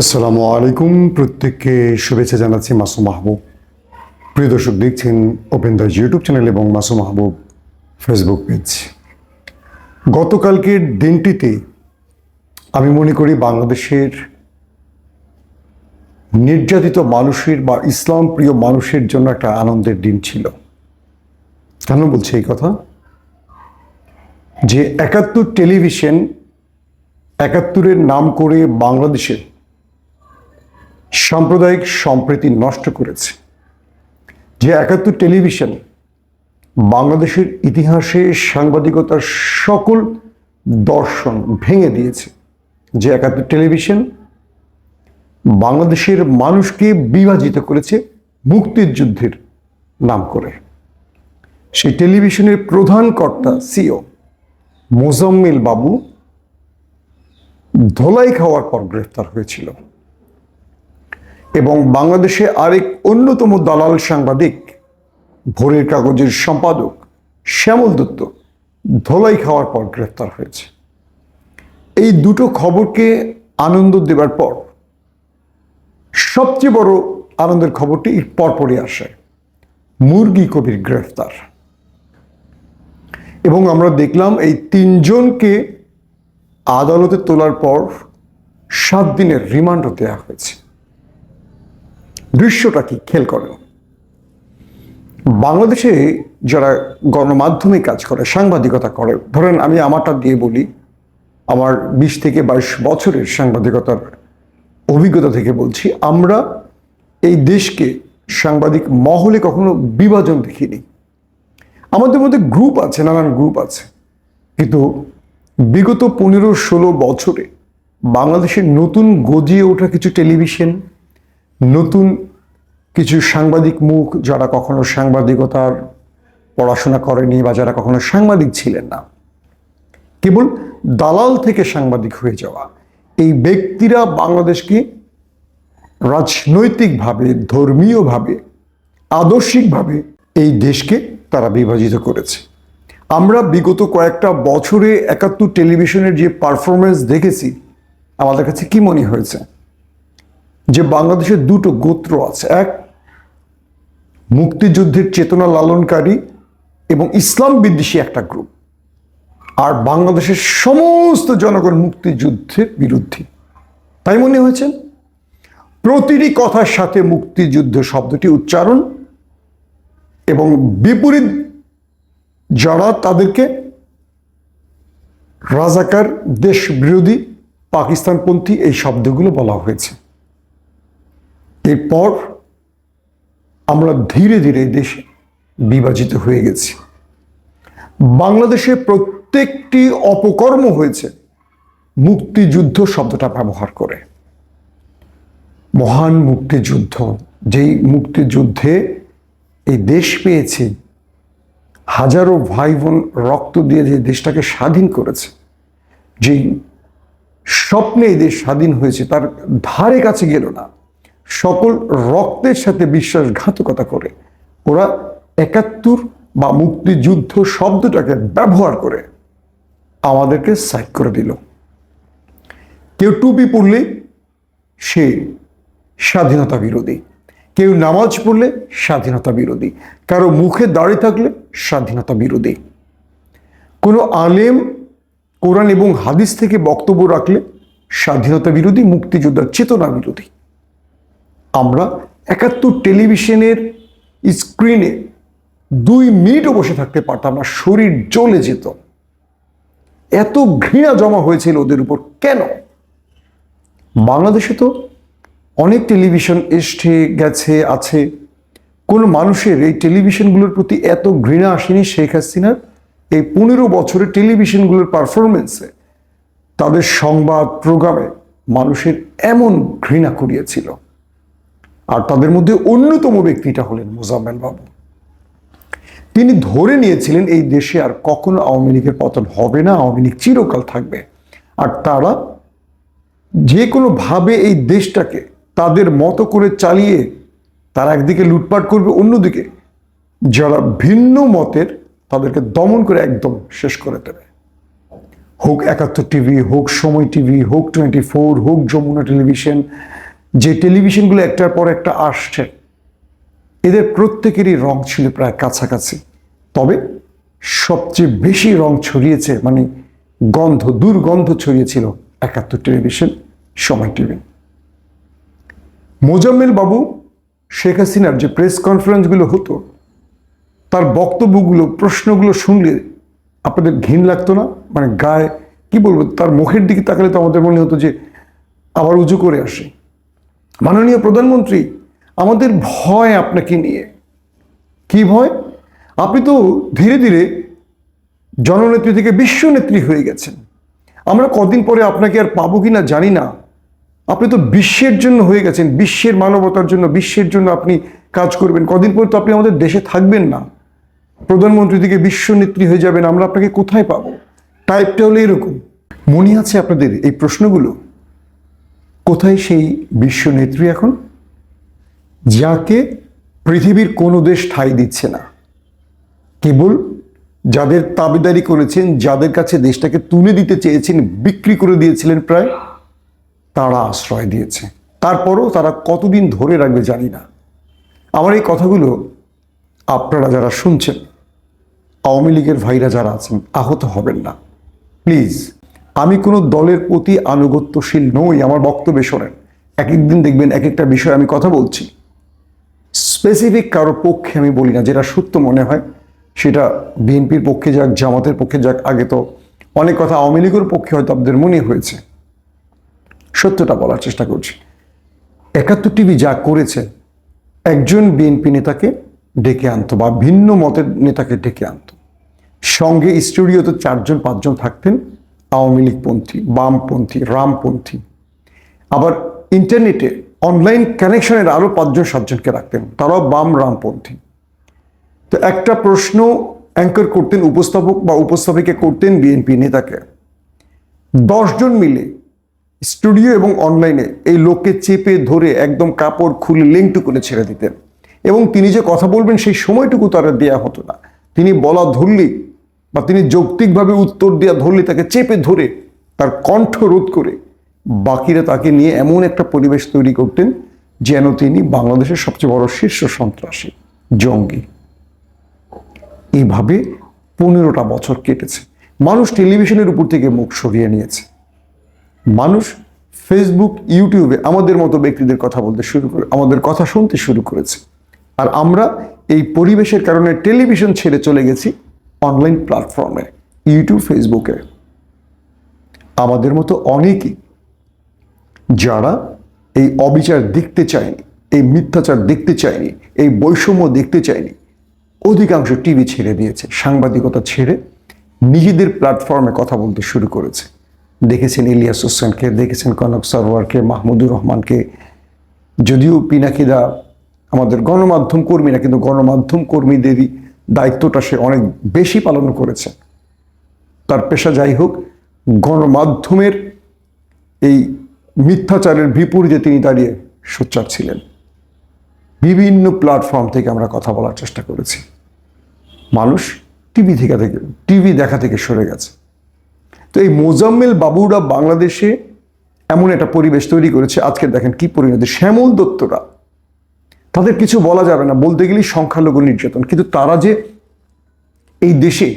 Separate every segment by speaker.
Speaker 1: আসসালামু আলাইকুম। প্রত্যেককে শুভেচ্ছা জানাচ্ছি মাসুম মাহবুব। প্রিয় দর্শক, দেখছেন ওপেন দাস ইউটিউব চ্যানেল এবং মাসুম মাহবুব ফেসবুক পেজ গতকালকের দিনটিতে আমি মনে করি বাংলাদেশের নির্যাতিত মানুষের বা ইসলাম প্রিয় মানুষের জন্য একটা আনন্দের দিন ছিল। কেন বলছি এই কথা? যে একাত্তর টেলিভিশন একাত্তরের নাম করে বাংলাদেশে সাম্প্রদায়িক সম্প্রীতি নষ্ট করেছে। যে একাত্তর টেলিভিশন বাংলাদেশের ইতিহাসে সাংবাদিকতার সকল দর্শন ভেঙে দিয়েছে। যে একাত্তর টেলিভিশন বাংলাদেশের মানুষকে বিভাজিত করেছে মুক্তিযুদ্ধের নাম করে। সেই টেলিভিশনের প্রধান কর্তা, সিও মোজাম্মিল বাবু ধোলাই খাওয়ার পর গ্রেফতার হয়েছিল। এবং বাংলাদেশে আরেক অন্যতম দালাল সাংবাদিক, ভোরের কাগজের সম্পাদক শ্যামল দত্ত ধোলাই খাওয়ার পর গ্রেফতার হয়েছে। এই দুটো খবরকে আনন্দ দেবার পর সবচেয়ে বড় আনন্দের খবরটি পরপরই আসে, মুরগি কবির গ্রেফতার। এবং আমরা দেখলাম এই তিনজনকে আদালতে তোলার পর সাত দিনের রিমান্ডও দেওয়া হয়েছে। দৃশ্যটা কি? খেল করেন বাংলাদেশে যারা গণমাধ্যমে কাজ করে, সাংবাদিকতা করে, ধরেন আমি আমারটা দিয়ে বলি, আমার বিশ থেকে বাইশ বছরের সাংবাদিকতার অভিজ্ঞতা থেকে বলছি, আমরা এই দেশকে সাংবাদিক মহলে কখনো বিভাজন দেখিনি। আমাদের মধ্যে গ্রুপ আছে, নানান গ্রুপ আছে। কিন্তু বিগত পনেরো ষোলো বছরে বাংলাদেশের নতুন গজিয়ে ওঠা কিছু টেলিভিশন নতুন কিছু সাংবাদিক মুখ যারা কখনো সাংবাদিকতার পড়াশোনা করেনি বা যারা কখনো সাংবাদিক ছিলেন না। কেবল দালাল থেকে সাংবাদিক হয়ে যাওয়া। এই ব্যক্তিরা বাংলাদেশকে রাজনৈতিকভাবে, ধর্মীয়ভাবে, আদর্শিকভাবে এই দেশকে তারা বিভাজিত করেছে। আমরা বিগত কয়েকটা বছরে একাত্তর টেলিভিশনের যে পারফরমেন্স দেখেছি, আমাদের কাছে কি মনে হয়েছে? যে বাংলাদেশের দুটো গোত্র আছে। এক, মুক্তিযুদ্ধের চেতনা লালনকারী এবং ইসলাম বিদ্বেষী একটা গ্রুপ আর বাংলাদেশের সমস্ত জনগণ মুক্তিযুদ্ধের বিরুদ্ধে। তাই মনে হয়েছে? প্রতিটি কথার সাথে মুক্তিযুদ্ধ শব্দটি উচ্চারণ এবং বিপরীত যারা তাদেরকে রাজাকার দেশ বিরোধী পাকিস্তানপন্থী এই শব্দগুলো বলা হয়েছে। এরপর আমরা ধীরে ধীরে দেশ বিভাজিত হয়ে গেছি। বাংলাদেশে প্রত্যেকটি অপকর্ম হয়েছে, মুক্তিযুদ্ধ শব্দটা ব্যবহার করে। মহান মুক্তিযুদ্ধ, যেই মুক্তিযুদ্ধে এই দেশ পেয়েছে, হাজারো ভাই বোন রক্ত দিয়ে যে দেশটাকে স্বাধীন করেছে, যেই স্বপ্নে এই দেশ স্বাধীন হয়েছে, তার ধারে কাছে গেল না। সকল রক্তের সাথে বিশ্বাসঘাতকতা করে। ওরা একাত্তর বা মুক্তিযুদ্ধ শব্দটাকে ব্যবহার করে আমাদেরকে সাইড করে দিল। কেউ টুপি পড়লে সে স্বাধীনতা বিরোধী। কেউ নামাজ পড়লে স্বাধীনতা বিরোধী। কারও মুখে দাঁড়িয়ে থাকলে স্বাধীনতা বিরোধী। কোনো আলেম, কোরআন এবং হাদিস থেকে বক্তব্য রাখলে স্বাধীনতা বিরোধী, মুক্তিযোদ্ধার চেতনা বিরোধী। আমরা একাত্তর টেলিভিশনের স্ক্রিনে দুই মিনিটও বসে থাকতে পারতাম না, শরীর জ্বলে যেত। এত ঘৃণা জমা হয়েছিল ওদের উপর কেন? বাংলাদেশে তো অনেক টেলিভিশন এসে গেছে, আছে। কোনো মানুষের এই টেলিভিশনগুলোর প্রতি এত ঘৃণা আসেনি শেখ হাসিনার? এই পনেরো বছরের টেলিভিশনগুলোর পারফরমেন্সে তাদের সংবাদ প্রোগ্রামে মানুষের এমন ঘৃণা করিয়েছিল আর তাদের মধ্যে অন্যতম ব্যক্তিটা হলেন মোজাম্মেল বাবু। তিনি ধরে নিয়েছিলেন, এই দেশে আর কখনো আওয়ামী লীগের পতন হবে না, আওয়ামী লীগ চিরকাল থাকবে। আর তারা যে কোনোভাবে এই দেশটাকে তাদের মতো করে চালিয়ে তারা একদিকে লুটপাট করবে, অন্যদিকে যারা ভিন্ন মতের তাদেরকে দমন করে একদম শেষ করে দেবে। হোক একাত্তর টিভি, হোক সময় টিভি, হোক টোয়েন্টি ফোর, হোক যমুনা টেলিভিশন যে টেলিভিশনগুলো একটার পর একটা আসছে, এদের প্রত্যেকেরই রং ছিল প্রায় কাছাকাছি। তবে সবচেয়ে বেশি রং ছড়িয়েছে মানে গন্ধ, দুর্গন্ধ ছড়িয়েছিল একাত্তর টেলিভিশন, সময় টিভি। মোজাম্মেল বাবু, শেখ হাসিনার যে প্রেস কনফারেন্সগুলো হতো, তার বক্তব্যগুলো, প্রশ্নগুলো শুনলে আপনাদের ঘিন লাগতো না? মানে গায়ে, কি বলব, তার মুখের দিকে তাকালে তো আমাদের মনে হতো যে আবার উঁচু করে আসে। মাননীয় প্রধানমন্ত্রী, আমাদের ভয় আপনাকে নিয়ে। কি ভয়? আপনি তো ধীরে ধীরে জননেত্রী থেকে বিশ্বনেত্রী হয়ে গেছেন। আমরা কদিন পরে আপনাকে আর পাবো কি না জানি না। আপনি তো বিশ্বের জন্য হয়ে গেছেন, বিশ্বের মানবতার জন্য, বিশ্বের জন্য আপনি কাজ করবেন। কদিন পরে তো আপনি আমাদের দেশে থাকবেন না। প্রধানমন্ত্রী থেকে বিশ্বনেত্রী হয়ে যাবেন, আমরা আপনাকে কোথায় পাবো? টাইপটা হলো এরকম। মনে আছে আপনাদের এই প্রশ্নগুলো? কোথায় সেই বিশ্বনেত্রী এখন? যাকে পৃথিবীর কোনো দেশ ঠাঁই দিচ্ছে না। কেবল যাদের তাবেদারি করেছেন, যাদের কাছে দেশটাকে তুলে দিতে চেয়েছেন, বিক্রি করে দিয়েছিলেন প্রায়, তারা আশ্রয় দিয়েছে। তারপরও তারা কতদিন ধরে রাখবে জানি না। আমার এই কথাগুলো আপনারা যারা শুনছেন, আওয়ামী লীগের ভাইরা যারা আছেন, আহত হবেন না। প্লিজ আমি কোনো দলের প্রতি আনুগত্যশীল নই, আমার বক্তব্যে শোনেন। এক একদিন দেখবেন এক একটা বিষয়ে আমি কথা বলছি। স্পেসিফিক কারও পক্ষে আমি বলি না, যেটা সত্য মনে হয়, সেটা বিএনপির পক্ষে যাক, জামাতের পক্ষে যাক, আগে তো অনেক কথা আওয়ামী লীগের পক্ষে হয়তো আপনাদের মনে হয়েছে। সত্যটা বলার চেষ্টা করছি। একাত্তর টিভি যা করেছে, একজন বিএনপি নেতাকে ডেকে আনতো বা ভিন্ন মতের নেতাকে ডেকে আনতো। সঙ্গে স্টুডিওতে চারজন, পাঁচজন থাকতেন আওয়ামী লীগপন্থী বামপন্থী রামপন্থী আবার ইন্টারনেটে অনলাইন কানেকশনের আরও পাঁচজন, সাতজনকে রাখতেন তারাও বাম রামপন্থী তো একটা প্রশ্ন অ্যাঙ্কর করতেন উপস্থাপক বা উপস্থাপিকা করতেন বিএনপি নেতাকে। দশজন মিলে স্টুডিও এবং অনলাইনে এই লোককে চেপে ধরে একদম কাপড় খুলে লিঙ্কটু করে ছেড়ে দিতেন। এবং তিনি যে কথা বলবেন সেই সময়টুকু তারা দেয়া হতো না। তিনি বলা ধরলেই বা তিনি যৌক্তিকভাবে উত্তর দেওয়া ধরলে, তাকে চেপে ধরে তার কণ্ঠ রোধ করে বাকিরা তাকে নিয়ে এমন একটা পরিবেশ তৈরি করতেন যেন তিনি বাংলাদেশের সবচেয়ে বড় শীর্ষ সন্ত্রাসী, জঙ্গি। এইভাবে পনেরোটা বছর কেটেছে। মানুষ টেলিভিশনের উপর থেকে মুখ সরিয়ে নিয়েছে। মানুষ ফেসবুক, ইউটিউবে আমাদের মতো ব্যক্তিদের কথা বলতে শুরু করে, আমাদের কথা শুনতে শুরু করেছে। আর আমরা এই পরিবেশের কারণে টেলিভিশন ছেড়ে চলে গেছি। অনলাইন প্ল্যাটফর্মে ইউটিউব ফেসবুকে আমাদের মতো অনেকেই যারা এই অবিচার দেখতে চায়নি, এই মিথ্যাচার দেখতে চায়নি, এই বৈষম্য দেখতে চায়নি, অধিকাংশ টিভি ছেড়ে দিয়েছে, সাংবাদিকতা ছেড়ে নিজেদের প্ল্যাটফর্মে কথা বলতে শুরু করেছে। দেখেছেন ইলিয়াস হোসেনকে, দেখেছেন কনক সরোয়ারকে মাহমুদুর রহমানকে, যদিও পিনাকিদা আমাদের গণমাধ্যম কর্মী না, কিন্তু গণমাধ্যম কর্মীদেরই দায়িত্বটা সে অনেক বেশি পালন করেছে। তার পেশা যাই হোক, গণমাধ্যমের এই মিথ্যাচারের বিপরীতে তিনি দাঁড়িয়ে সোচ্চার ছিলেন। বিভিন্ন প্ল্যাটফর্ম থেকে আমরা কথা বলার চেষ্টা করেছি। মানুষ টিভি থেকে থেকে টিভি দেখা থেকে সরে গেছে। তো এই মোজাম্মেল বাবুরা বাংলাদেশে এমন একটা পরিবেশ তৈরি করেছে। আজকে দেখেন কি পরিণতি। শ্যামল দত্তরা তাদের কিছু বলা যাবে না। বলতে গেলেই সংখ্যালঘু নির্যাতন। কিন্তু তারা যে এই দেশে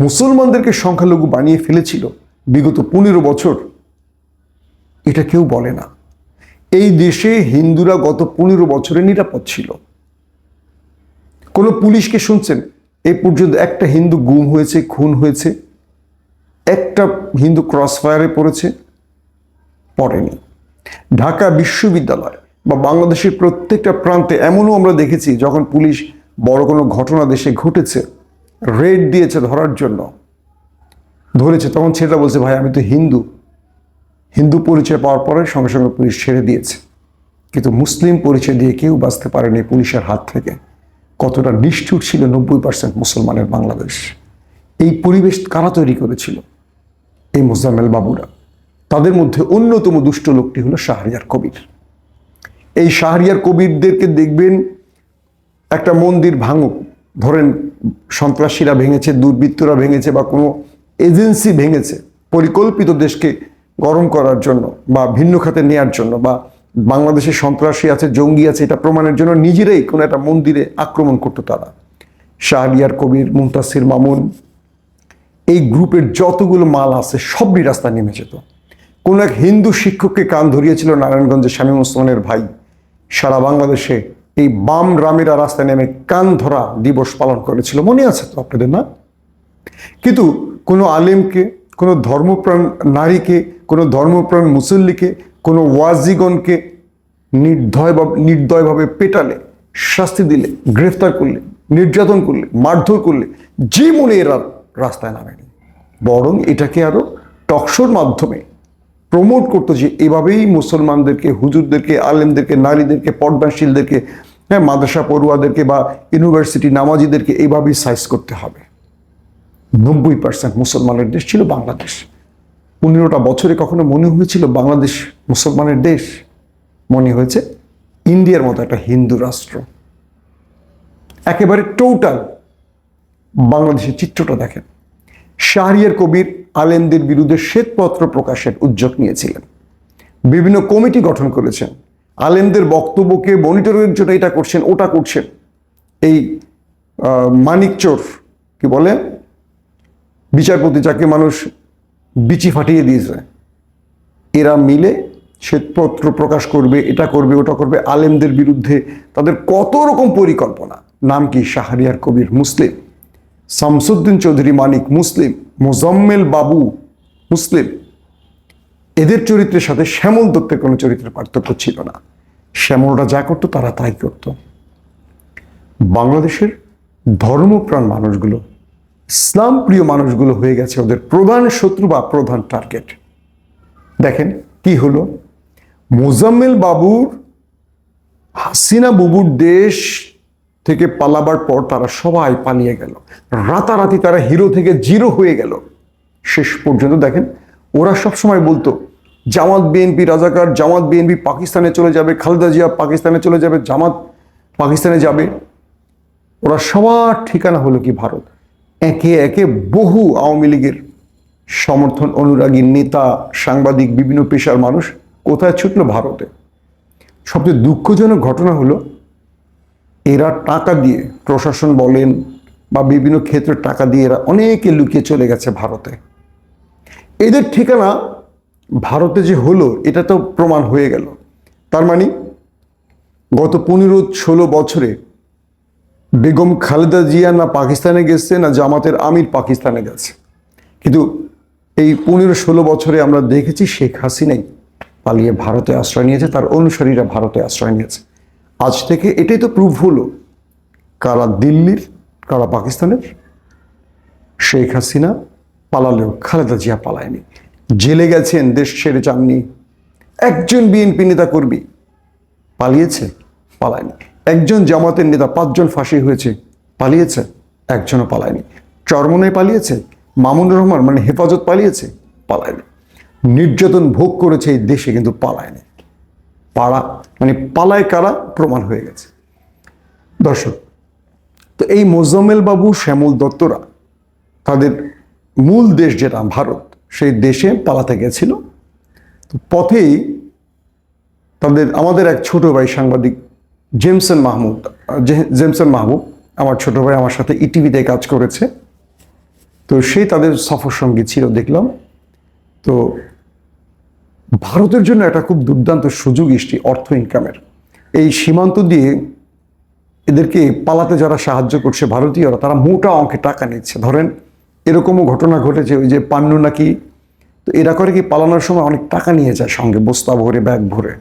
Speaker 1: মুসলমানদেরকে সংখ্যালঘু বানিয়ে ফেলেছিল বিগত পনেরো বছর, এটা কেউ বলে না। এই দেশে হিন্দুরা গত পনেরো বছরে নিরাপদ ছিল। কোনো পুলিশকে শুনছেন? এই পর্যন্ত একটা হিন্দু গুম হয়েছে, খুন হয়েছে, একটা হিন্দু ক্রস ফায়ারে পড়েছে, পড়েনি। ঢাকা বিশ্ববিদ্যালয় বা বাংলাদেশের প্রত্যেকটা প্রান্তে এমনও আমরা দেখেছি যখন পুলিশ বড় কোনো ঘটনা দেশে ঘটেছে, রেড দিয়েছে ধরার জন্য। ধরেছে, তখন ছেলেটা বলছে, ভাই, আমি তো হিন্দু। হিন্দু পরিচয় পাওয়ার পরে সঙ্গে সঙ্গে পুলিশ ছেড়ে দিয়েছে। কিন্তু মুসলিম পরিচয় দিয়ে কেউ বাঁচতে পারেনি পুলিশের হাত থেকে। কতটা নিষ্ঠুর ছিল নব্বই পার্সেন্ট মুসলমানের বাংলাদেশ। এই পরিবেশ কারা তৈরি করেছিল? এই মোজাম্মেল বাবুরা। তাদের মধ্যে অন্যতম দুষ্ট লোকটি হলো শাহরিয়ার কবির। এই শাহরিয়ার কবিরদেরকে দেখবেন একটা মন্দির ভাঙুক। ধরেন সন্ত্রাসীরা ভেঙেছে, দুর্বৃত্তরা ভেঙেছে বা কোনো এজেন্সি ভেঙেছে, পরিকল্পিত দেশকে গরম করার জন্য বা ভিন্ন খাতে নেয়ার জন্য বা বাংলাদেশে সন্ত্রাসী আছে, জঙ্গি আছে, এটা প্রমাণের জন্য নিজেরাই কোনো একটা মন্দিরে আক্রমণ করতো তারা। শাহরিয়ার কবির, মুন্তাসির মামুন, এই গ্রুপের যতগুলো মাল আছে, সবই রাস্তায় নেমে যেত। কোনো এক হিন্দু শিক্ষককে কান ধরিয়েছিল নারায়ণগঞ্জের শামীম ওসমানের ভাই। সারা বাংলাদেশে এই বাম রামেরা রাস্তায় নেমে কান ধরা দিবস পালন করেছিল। মনে আছে তো আপনাদের না? কিন্তু কোনো আলেমকে, কোনো ধর্মপ্রাণ নারীকে, কোনো ধর্মপ্রাণ মুসল্লিকে, কোনো ওয়াজিগণকে নির্দয় নির্দয়ভাবে পেটালে, শাস্তি দিলে, গ্রেফতার করলে, নির্যাতন করলে, মারধর করলে যে মনে এরা রাস্তায় নামেনি। বরং এটাকে আরও টকশোর মাধ্যমে প্রমোট করতো যে এভাবেই মুসলমানদেরকে, হুজুরদেরকে, আলেমদেরকে, নারীদেরকে পর্দাশীলদেরকে হ্যাঁ মাদ্রাসা পড়ুয়াদেরকে বা ইউনিভার্সিটি নামাজিদেরকে এইভাবেই সাইজ করতে হবে। নব্বই পার্সেন্ট মুসলমানের দেশ ছিল বাংলাদেশ। পনেরোটা বছরে কখনো মনে হয়েছিল বাংলাদেশ মুসলমানের দেশ? মনে হয়েছে ইন্ডিয়ার মতো একটা হিন্দু রাষ্ট্র। একেবারে টোটাল বাংলাদেশের চিত্রটা দেখেন। শাহরিয়ার কবির আলেমদের বিরুদ্ধে শ্বেতপত্র প্রকাশের উদ্যোগ নিয়েছিলেন। বিভিন্ন কমিটি গঠন করেছেন। আলেমদের বক্তব্যকে মনিটরের জন্য এটা করছেন ওটা করছেন। এই আহ, মানিক চোর কি বলে? বিচারপতি যাকে মানুষ বিচি ফাটিয়ে দিয়েছে। এরা মিলে শ্বেতপত্র প্রকাশ করবে এটা করবে ওটা করবে। আলেমদের বিরুদ্ধে তাদের কত রকম পরিকল্পনা? নাম কি শাহরিয়ার কবির মুসলিম? শামসুদ্দিন চৌধুরী মানিক মুসলিম, মোজাম্মেল বাবু মুসলিম, এদের চরিত্রের সাথে শ্যামল দত্তের কোনো চরিত্রের পার্থক্য ছিল না। শ্যামলরা যা করতো তারা তাই করতো। বাংলাদেশের ধর্মপ্রাণ মানুষগুলো ইসলাম প্রিয় মানুষগুলো হয়ে গেছে ওদের প্রধান শত্রু বা প্রধান টার্গেট। দেখেন কি হলো? মোজাম্মেল বাবুর, হাসিনা বুবুর দেশ থেকে পালাবার পর তারা সবাই পালিয়ে গেল। রাতারাতি তারা হিরো থেকে জিরো হয়ে গেল। শেষ পর্যন্ত দেখেন, ওরা সব সময় বলতো, জামাত বিএনপি রাজাকার, জামাত বিএনপি পাকিস্তানে চলে যাবে, খালেদা জিয়া পাকিস্তানে চলে যাবে, জামাত পাকিস্তানে যাবে। ওরা সবার ঠিকানা হলো কি ভারত? একে একে বহু আওয়ামী লীগের সমর্থন অনুরাগী নেতা, সাংবাদিক, বিভিন্ন পেশার মানুষ কোথায় ছুটলো ভারতে? সবচেয়ে দুঃখজনক ঘটনা হলো এরা টাকা দিয়ে প্রশাসন বলেন বা বিভিন্ন ক্ষেত্রে টাকা দিয়ে এরা অনেকে লুকিয়ে চলে গেছে ভারতে। এদের ঠিকানা ভারতে যে হলো, এটা তো প্রমাণ হয়ে গেল। তার মানে গত পনেরো ষোলো বছরে বেগম খালেদা জিয়া না পাকিস্তানে গেছে, না জামাতের আমির পাকিস্তানে গেছে। কিন্তু এই পনেরো ষোলো বছরে আমরা দেখেছি শেখ হাসিনাই পালিয়ে ভারতে আশ্রয় নিয়েছে, তার অনুসারীরা ভারতে আশ্রয় নিয়েছে। আজ থেকে এটাই তো প্রুভ হলো। কারা দিল্লির, কারা পাকিস্তানের? শেখ হাসিনা পালালেও খালেদা জিয়া পালায়নি। জেলে গেছেন, দেশ ছেড়ে যাননি। একজন বিএনপি নেতা কর্মী পালিয়েছে, পালায়নি। একজন জামাতের নেতা, পাঁচজন ফাঁসি হয়েছে, পালিয়েছে, একজনও পালায়নি। চরমনে পালিয়েছে মামুনুর রহমান মানে হেফাজত পালিয়েছে, পালায়নি। নির্যাতন ভোগ করেছে এই দেশে কিন্তু পালায়নি। পাড়া মানে পালায় কারা প্রমাণ হয়ে গেছে। দর্শক, তো এই বাবু, শ্যামল দত্তরা, তাদের মূল দেশ যেটা, ভারত, সেই দেশে পালাতে গেছিল। তো পথেই তাদের, আমাদের এক ছোট ভাই সাংবাদিক, জেমসন মাহমুদ জেমসন মাহবুব আমার ছোট ভাই আমার সাথে ইটিভিতে কাজ করেছে। তো সেই তাদের সফর সঙ্গী ছিল, দেখলাম। তো ভারতের জন্য একটা খুব দুর্দান্ত সুযোগ এসছে অর্থ ইনকামের এই সীমান্ত দিয়ে এদেরকে পালাতে যারা সাহায্য করছে ভারতীয়রা, তারা মোটা অঙ্কে টাকা নিচ্ছে। ধরেন, এরকমও ঘটনা ঘটেছে, ওই যে পান্নু নাকি, তো এরা করে কি পালানোর সময় অনেক টাকা নিয়ে যায় সঙ্গে, বস্তা ভরে, ব্যাগ ভরে।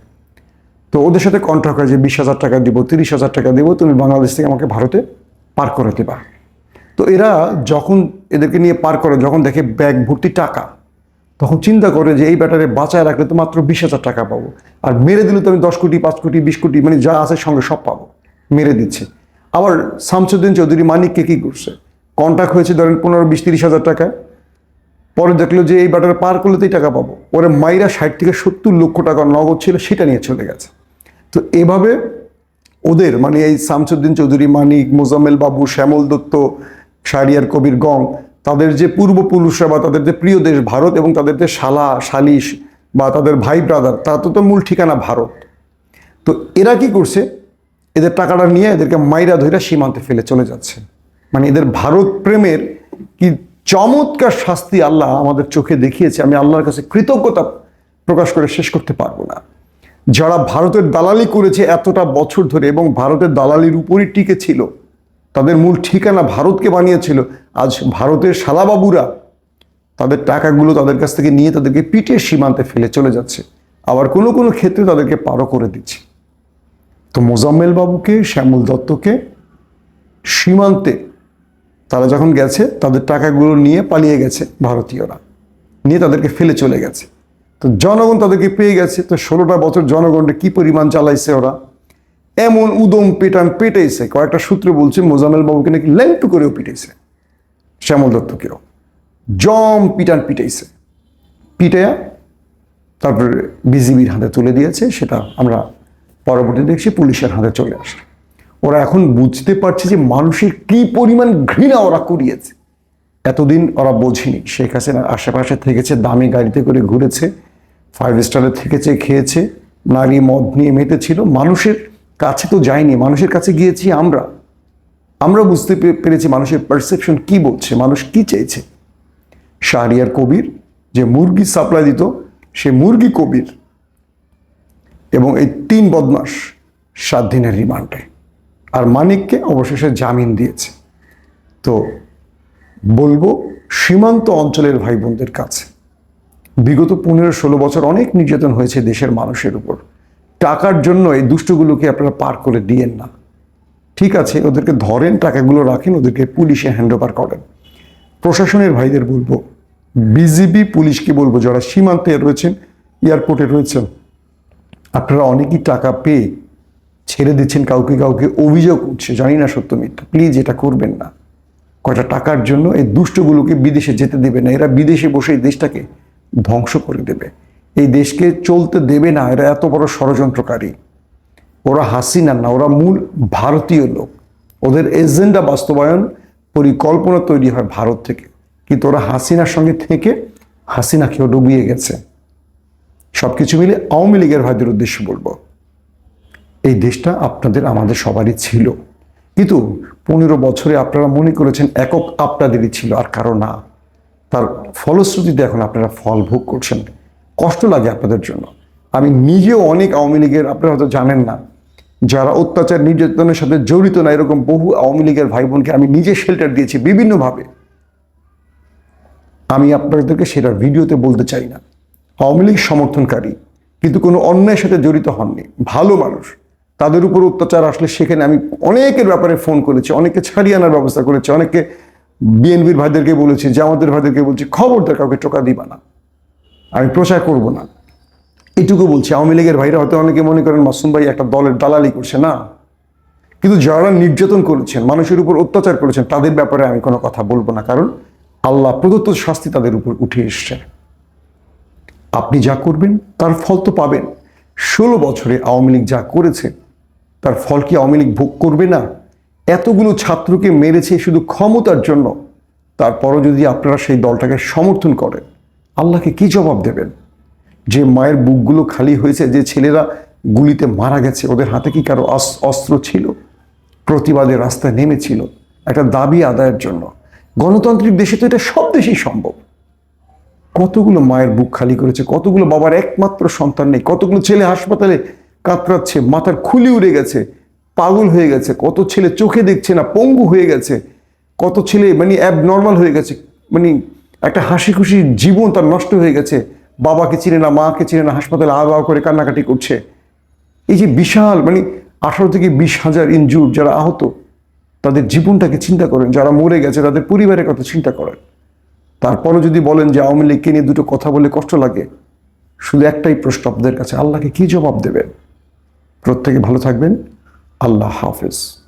Speaker 1: তো ওদের সাথে কন্ট্রাক্ট হয় যে, বিশ হাজার টাকা দিব, তিরিশ হাজার টাকা দিব, তুমি বাংলাদেশ থেকে আমাকে ভারতে পার করে দেবা। তো এরা যখন এদেরকে নিয়ে পার করে, যখন দেখে ব্যাগ ভর্তি টাকা তখন চিন্তা করে যে এই ব্যাটারে বাঁচায় রাখলে তো মাত্র বিশ হাজার টাকা পাবো। আর মেরে দিলে তো আমি দশ কোটি, পাঁচ কোটি, বিশ কোটি মানে যা আছে সঙ্গে সব পাবো। মেরে দিচ্ছে। আবার শামসুদ্দিন চৌধুরী মানিককে কী করছে? কন্ট্যাক্ট হয়েছে ধরেন পনেরো, বিশ, তিরিশ হাজার টাকা পরে দেখল যে এই ব্যাটারে পার করলে তো এই টাকা পাবো। ওরা মাইরা ষাট থেকে সত্তর লক্ষ টাকা নগদ ছিল, সেটা নিয়ে চলে গেছে। তো এভাবে ওদের মানে এই শামসুদ্দিন চৌধুরী, মানিক, মোজাম্মেল বাবু, শ্যামল দত্ত শাহরিয়ার কবির গং তাদের যে পূর্বপুরুষরা বা তাদের যে প্রিয় দেশ ভারত এবং তাদের যে শালা, শালিশ বা তাদের ভাই ব্রাদার তার তো তো মূল ঠিকানা ভারত। তো এরা কি করছে? এদের টাকাটা নিয়ে এদেরকে মাইরা ধইরা সীমান্তে ফেলে চলে যাচ্ছে। মানে এদের ভারত প্রেমের কি চমৎকার শাস্তি আল্লাহ আমাদের চোখে দেখিয়েছে। আমি আল্লাহর কাছে কৃতজ্ঞতা প্রকাশ করে শেষ করতে পারব না। যারা ভারতের দালালি করেছে এতটা বছর ধরে এবং ভারতের দালালির উপরই টিকে ছিল তাদের মূল ঠিকানা ভারতকে বানিয়েছিল। আজ ভারতের শালাবাবুরা তাদের টাকাগুলো তাদের কাছ থেকে নিয়ে তাদেরকে পিটিয়ে সীমান্তে ফেলে চলে যাচ্ছে। আবার কোনো কোনো ক্ষেত্রে তাদেরকে পারও করে দিচ্ছে। তো মোজাম্মেল বাবুকে, শ্যামল দত্তকে সীমান্তে তারা যখন গেছে, তাদের টাকাগুলো নিয়ে পালিয়ে গেছে ভারতীয়রা। নিয়ে তাদেরকে ফেলে চলে গেছে। তো জনগণ তাদেরকে পেয়ে গেছে। তো ষোলোটা বছর জনগণটা কি পরিমাণ চালাইছে ওরা? এমন উদম পেটান পেটাইছে, কয়েকটা সূত্র বলছে মোজামেল বাবুকে নাকি ল্যাংটু করেও পিটাইছে, শ্যামল দত্তকেও। জম পিটান পিটাইছে। পিটাইয়া তারপরে বিজিবির হাতে তুলে দিয়েছে, সেটা আমরা পরবর্তী দেখছি পুলিশের হাতে চলে আসে। ওরা এখন বুঝতে পারছে যে মানুষের কি পরিমাণ ঘৃণা ওরা করিয়েছে এতদিন ওরা বোঝেনি, শেখ হাসিনার আশেপাশে থেকেছে, দামি গাড়িতে করে ঘুরেছে ফাইভ স্টারে থেকেছে, খেয়েছে, নারী মদ নিয়ে মেতেছিল, মানুষের কাছে তো যায়নি মানুষের কাছে গিয়েছি আমরা। আমরা বুঝতে পেরেছি মানুষের পারসেপশন কি বলছে, মানুষ কি চেয়েছে শাহরিয়ার কবির যে মুরগি সাপ্লাই দিত, সে মুরগি কবির। এবং এই তিন বদমাস সাত দিনের রিমান্ডে। আর মানিককে অবশেষে জামিন দিয়েছে। তো বলব, সীমান্ত অঞ্চলের ভাই বোনদের কাছে। বিগত পনেরো ষোলো বছর অনেক নির্যাতন হয়েছে দেশের মানুষের উপর। টাকার জন্য এই দুষ্টগুলোকে আপনারা পার করে দিয়েন না। ঠিক আছে, ওদেরকে ধরেন, টাকাগুলো রাখেন, ওদেরকে পুলিশে হ্যান্ড ওভার করেন। প্রশাসনের ভাইদের বলব, বিজিবি পুলিশকে বলব, যারা সীমান্তে রয়েছেন, এয়ারপোর্টে রয়েছেন, আপনারা অনেকই টাকা পেয়ে ছেড়ে দিচ্ছেন, কাউকে কাউকে অভিযোগ উঠছে জানি না সত্য মিথ্যা প্লিজ এটা করবেন না। কয়টা টাকার জন্য এই দুষ্টগুলোকে বিদেশে যেতে দেবে না, এরা বিদেশে বসে দেশটাকে ধ্বংস করে দেবে। এই দেশকে চলতে দেবে না, এরা এত বড় ষড়যন্ত্রকারী। ওরা হাসিনা না, ওরা মূল ভারতীয় লোক। ওদের এজেন্ডা বাস্তবায়ন পরিকল্পনা তৈরি হয় ভারত থেকে। কিন্তু ওরা হাসিনার সঙ্গে থেকে হাসিনাকেও ডুবিয়ে গেছে। সব কিছু মিলে আওয়ামী লীগের ভাইদের উদ্দেশ্যে বলব, এই দেশটা আপনাদের, আমাদের সবারই ছিল। কিন্তু পনেরো বছরে আপনারা মনে করেছেন একক আপনাদেরই ছিল, আর কারও না। তার ফলশ্রুতিতে এখন আপনারা ফল ভোগ করছেন। কষ্ট লাগে আপনাদের জন্য। আমি নিজেও অনেক আওয়ামী লীগের, আপনারা হয়তো জানেন না, যারা অত্যাচার নির্যাতনের সাথে জড়িত না, এরকম বহু আওয়ামী লীগের ভাই বোনকে আমি নিজে শেল্টার দিয়েছি বিভিন্নভাবে। আমি আপনাদেরকে সেটা ভিডিওতে বলতে চাই না। আওয়ামী লীগ সমর্থনকারী, কিন্তু কোনো অন্যায়ের সাথে জড়িত হননি। ভালো মানুষ। তাদের উপর অত্যাচার আসলে সেখানে আমি অনেকের ব্যাপারে ফোন করেছি অনেকে ছাড়িয়ে আনার ব্যবস্থা করেছি অনেকে বিএনপির ভাইদেরকে বলেছি, জামাতের ভাইদেরকে বলছি, খবরদার কাউকে টোকা দিবা না। আমি প্রচার করব না। এটুকু বলছি, আওয়ামী লীগের ভাইরা হয়তো অনেকে মনে করেন মাসুম ভাই একটা দলের দালালি করছে, না। কিন্তু যারা নির্যাতন করেছেন, মানুষের উপর অত্যাচার করেছেন, তাদের ব্যাপারে আমি কোনো কথা বলব না, কারণ আল্লাহ প্রদত্ত শাস্তি তাদের উপর উঠে এসছে। আপনি যা করবেন, তার ফল তো পাবেন। ষোলো বছরে আওয়ামী লীগ যা করেছে, তার ফল কি আওয়ামী লীগ ভোগ করবে না? এতগুলো ছাত্রকে মেরেছে শুধু ক্ষমতার জন্য। তারপরও যদি আপনারা সেই দলটাকে সমর্থন করেন আল্লাহকে কি জবাব দেবেন? যে মায়ের বুকগুলো খালি হয়েছে, যে ছেলেরা গুলিতে মারা গেছে, ওদের হাতে কি কারও অস্ত্র ছিল? প্রতিবাদের রাস্তায় নেমেছিল। একটা দাবি আদায়ের জন্য। গণতান্ত্রিক দেশে তো এটা সব দেশেই সম্ভব। কতগুলো মায়ের বুক খালি করেছে, কতগুলো বাবার একমাত্র সন্তান নেই, কতগুলো ছেলে হাসপাতালে কাতরাচ্ছে, মাথার খুলি উড়ে গেছে, পাগল হয়ে গেছে, কত ছেলে চোখে দেখছে না, পঙ্গু হয়ে গেছে, কত ছেলে মানে অ্যাবনর্মাল হয়ে গেছে মানে একটা হাসি খুশি জীবন তার নষ্ট হয়ে গেছে। বাবাকে চিনে না, মাকে চিনে না, হাসপাতালে আওয়া করে কান্নাকাটি করছে। এই যে বিশাল মানে আঠারো থেকে বিশ হাজার ইনজুর যারা আহত, তাদের জীবনটাকে চিন্তা করেন। যারা মরে গেছে, তাদের পরিবারের কথা চিন্তা করেন। তারপরও যদি বলেন যে আওয়ামী লীগকে নিয়ে দুটো কথা বলে কষ্ট লাগে, শুধু একটাই প্রশ্ন আপনাদের কাছে, আল্লাহকে কি জবাব দেবেন? প্রত্যেকে ভালো থাকবেন। আল্লাহ হাফেজ।